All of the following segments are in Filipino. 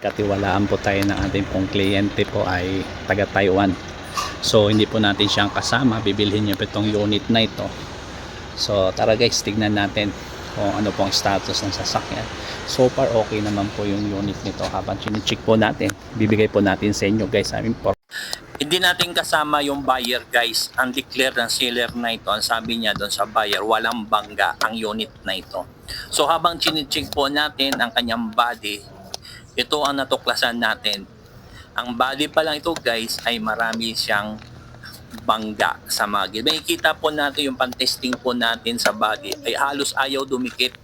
Katiwalaan po tayo ng ating pong kliyente po ay taga Taiwan. So hindi po natin siyang kasama, bibilhin niya po itong unit na ito. So tara guys, tignan natin kung ano pong status ng sasakyan. So far okay naman po yung unit nito habang chinicheck po natin. Bibigay po natin sa inyo guys aming por hindi natin kasama yung buyer guys. Ang declare ng seller na ito, ang sabi niya doon sa buyer, walang bangga ang unit na ito. So habang chinicheck po natin ang kanyang body, ito ang natuklasan natin. Ang body pa lang ito guys ay marami siyang bangga sa magid. May kita po natin yung pan-testing po natin sa body ay halos ayaw dumikit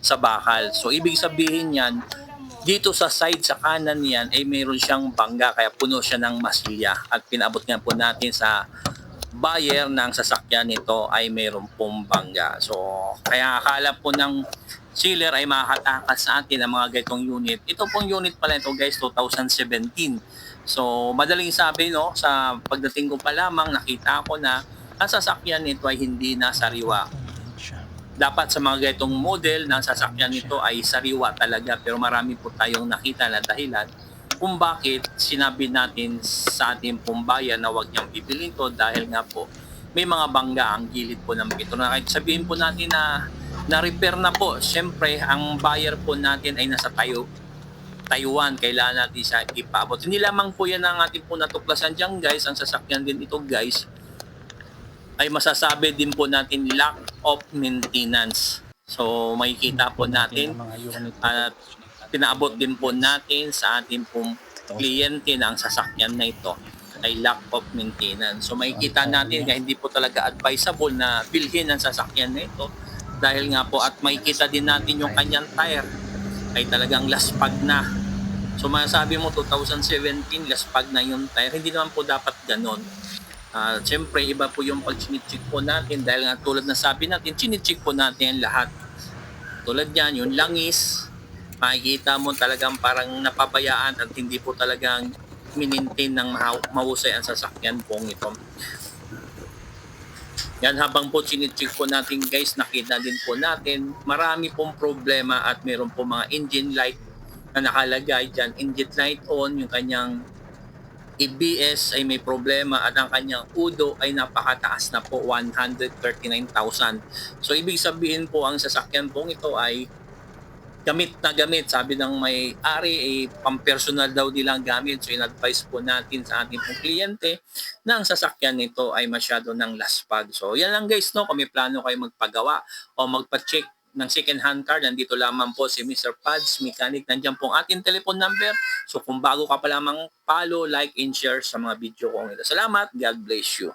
sa bakal. So ibig sabihin yan, dito sa side sa kanan niyan ay mayroon siyang bangga kaya puno siya ng masilya at pinabot nga po natin sa buyer ng sasakyan nito ay mayroon pong bangga. So kaya akala po ng sealer ay makakatakas sa atin ang mga ganitong unit. Ito pong unit pala ito guys 2017. So madaling sabi no sa pagdating ko pa lamang nakita ko na ang sasakyan nito ay hindi na sariwa dapat sa mga ganitong model ng sasakyan nito ay sariwa talaga pero marami po tayong nakita na dahilan kung bakit sinabi natin sa ating pong bayan na huwag niyang bibilin to dahil nga po may mga bangga ang gilid po ng pito na kahit sabihin po natin na na-repair na po syempre ang buyer po natin ay nasa tayo Taiwan, kailangan natin siya ipaabot. Hindi lamang po yan ang ating po natuklasan dyan guys, ang sasakyan din ito guys, ay masasabi din po natin lack of maintenance. So makikita po natin at pinaabot din po natin sa ating pong kliyente na ang sasakyan na ito ay lack of maintenance. So makikita natin na hindi po talaga advisable na bilhin ang sasakyan na ito dahil nga po at makikita din natin yung kanyang tire ay talagang laspag na. So masasabi mo 2017 laspag na yung tire. Hindi naman po dapat ganon. Ah, Siyempre, iba po yung pag chinichik po natin dahil nga tulad na sabi natin, chinichik po natin lahat. Tulad yan, yung langis, makikita mo talagang parang napabayaan at hindi po talagang minintain ng mahusay ang sasakyan pong ito. Yan habang po chinichik po natin guys, nakita din po natin, marami pong problema at meron po mga engine light na nakalagay dyan. Engine light on, yung kanyang EBS ay may problema at ang kanyang UDO ay napakataas na po 139,000. So ibig sabihin po ang sasakyan pong ito ay gamit na gamit. Sabi ng may ari ay pampersonal daw nilang gamit. So in-advise po natin sa ating pong kliyente na ang sasakyan nito ay masyado ng laspag. So yan lang guys no, kung may plano kayo magpagawa o magpa-check ng second hand car, nandito lamang po si Mr. Pads Mechanic. Nandiyan po ang ating telephone number. So kung bago ka pa lamang, follow, like, and share sa mga video ko ito. Salamat. God bless you.